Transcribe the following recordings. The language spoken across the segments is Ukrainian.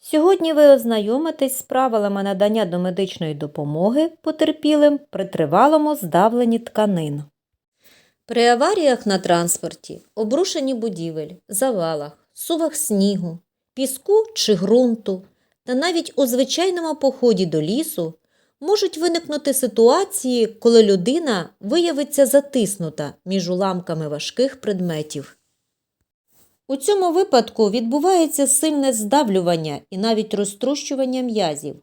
Сьогодні ви ознайомитесь з правилами надання домедичної допомоги потерпілим при тривалому здавленні тканин. При аваріях на транспорті, обрушенні будівель, завалах, сувах снігу, піску чи ґрунту та навіть у звичайному поході до лісу можуть виникнути ситуації, коли людина виявиться затиснута між уламками важких предметів. У цьому випадку відбувається сильне здавлювання і навіть розтрущування м'язів,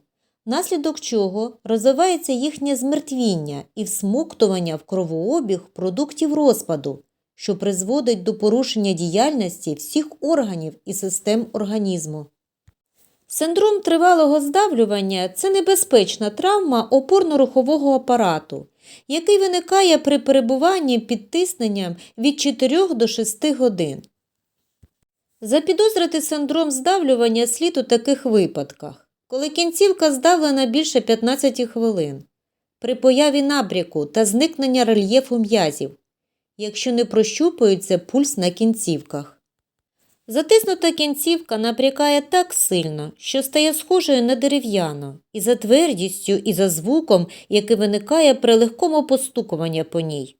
внаслідок чого розвивається їхнє змертвіння і всмоктування в кровообіг продуктів розпаду, що призводить до порушення діяльності всіх органів і систем організму. Синдром тривалого здавлювання це небезпечна травма опорно-рухового апарату, який виникає при перебуванні під тисненням від 4 до 6 годин. Запідозрити синдром здавлювання слід у таких випадках, коли кінцівка здавлена більше 15 хвилин, при появі набряку та зникнення рельєфу м'язів, якщо не прощупується пульс на кінцівках. Затиснута кінцівка набрякає так сильно, що стає схожою на дерев'яну, і за твердістю, і за звуком, який виникає при легкому постукуванні по ній.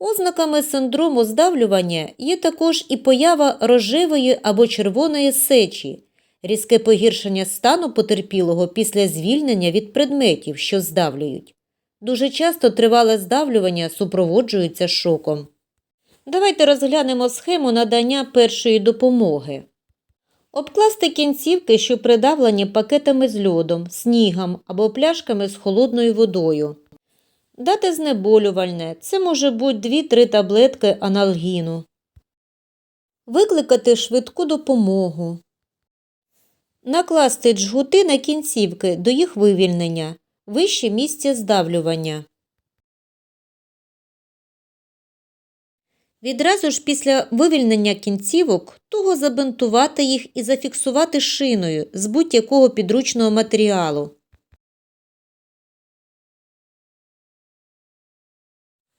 Ознаками синдрому здавлювання є також і поява рожевої або червоної сечі, різке погіршення стану потерпілого після звільнення від предметів, що здавлюють. Дуже часто тривале здавлювання супроводжується шоком. Давайте розглянемо схему надання першої допомоги. Обкласти кінцівки, що придавлені пакетами з льодом, снігом або пляшками з холодною водою. Дати знеболювальне це може бути 2-3 таблетки аналгіну. Викликати швидку допомогу. Накласти джгути на кінцівки до їх вивільнення, вище місце здавлювання. Відразу ж після вивільнення кінцівок туго забинтувати їх і зафіксувати шиною з будь-якого підручного матеріалу.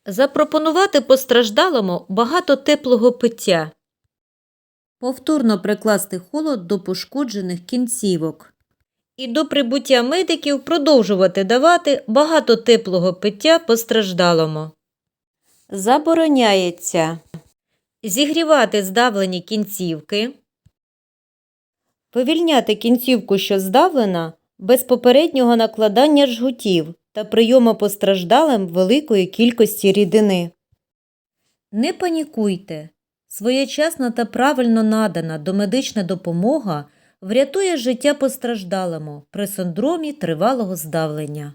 Запропонувати постраждалому багато теплого пиття. Повторно прикласти холод до пошкоджених кінцівок. І до прибуття медиків продовжувати давати багато теплого пиття постраждалому. Забороняється зігрівати здавлені кінцівки, вивільняти кінцівку, що здавлена, без попереднього накладання жгутів та прийому постраждалим великої кількості рідини. Не панікуйте. Своєчасна та правильно надана домедична допомога врятує життя постраждалому при синдромі тривалого здавлення.